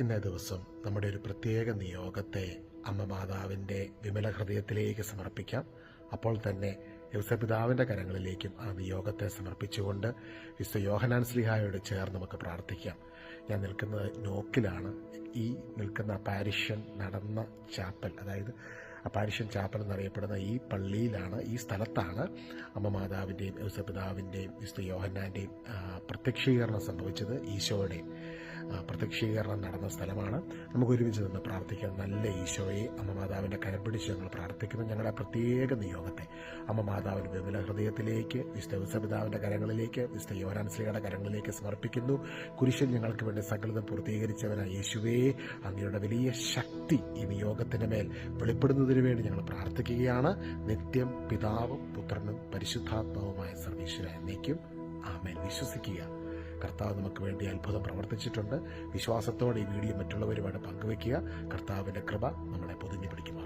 ഇന്നേ ദിവസം നമ്മുടെ ഒരു പ്രത്യേക നിയോഗത്തെ അമ്മ മാതാവിന്റെ വിമല ഹൃദയത്തിലേക്ക് സമർപ്പിക്കാം. അപ്പോൾ തന്നെ യവസപിതാവിന്റെ കരങ്ങളിലേക്കും ആ നിയോഗത്തെ സമർപ്പിച്ചുകൊണ്ട് വിശ്വ യോഹനാൻ സ്ലിഹായോട് ചേർന്ന് നമുക്ക് പ്രാർത്ഥിക്കാം. ഞാൻ നിൽക്കുന്നത് നോക്കിലാണ് ഈ നിൽക്കുന്ന പാരിഷ്യൻ നടന്ന ചാപ്പൽ അതായത് പാരിഷ്യൻ ചാപ്പൽ എന്നറിയപ്പെടുന്ന ഈ പള്ളിയിലാണ് ഈ സ്ഥലത്താണ് അമ്മ മാതാവിന്റെയും യൗസപിതാവിന്റെയും വിശുദ്ധ യോഹന്നാന്റെയും പ്രത്യക്ഷീകരണം സംഭവിച്ചത് ഈശോയുടെയും. പ്രത്യക്ഷീകരണം നടന്ന സ്ഥലമാണ്. നമുക്ക് ഒരുമിച്ച് നിന്ന് പ്രാർത്ഥിക്കാം. നല്ല ഈശോയെ അമ്മ മാതാവിന്റെ കരം പിടിച്ച് ഞങ്ങൾ പ്രാർത്ഥിക്കുന്നു. ഞങ്ങളുടെ പ്രത്യേക നിയോഗത്തെ അമ്മ മാതാവിന്റെ വിമല ഹൃദയത്തിലേക്ക് വിശുദ്ധ യൗസപിതാവിന്റെ കരങ്ങളിലേക്ക് വിശുദ്ധ യോരാൻസ്ലിയുടെ കരങ്ങളിലേക്ക് സമർപ്പിക്കുന്നു. കുരിശൻ ഞങ്ങൾക്ക് വേണ്ടി സകലതം പൂർത്തീകരിച്ചവനായ യേശുവേ അങ്ങയുടെ വലിയ ശക്തി ഈ നിയോഗത്തിന്റെ മേൽ വെളിപ്പെടുന്നതിന് വേണ്ടി ഞങ്ങൾ പ്രാർത്ഥിക്കുകയാണ്. നിത്യം പിതാവും പുത്രനും പരിശുദ്ധാത്മാവുമായ സർവീശ്വര എന്നേക്കും ആമേൻ. വിശ്വസിക്കുക. കർത്താവ് നമുക്ക് വേണ്ടി അത്ഭുതം പ്രവർത്തിച്ചിട്ടുണ്ട്. വിശ്വാസത്തോടെ ഈ വീഡിയോ മറ്റുള്ളവരുമായിട്ട് പങ്കുവെക്കുക കർത്താവിന്റെ കൃപ നമ്മളെ പൊതിഞ്ഞു പിടിക്കുമാറാണ്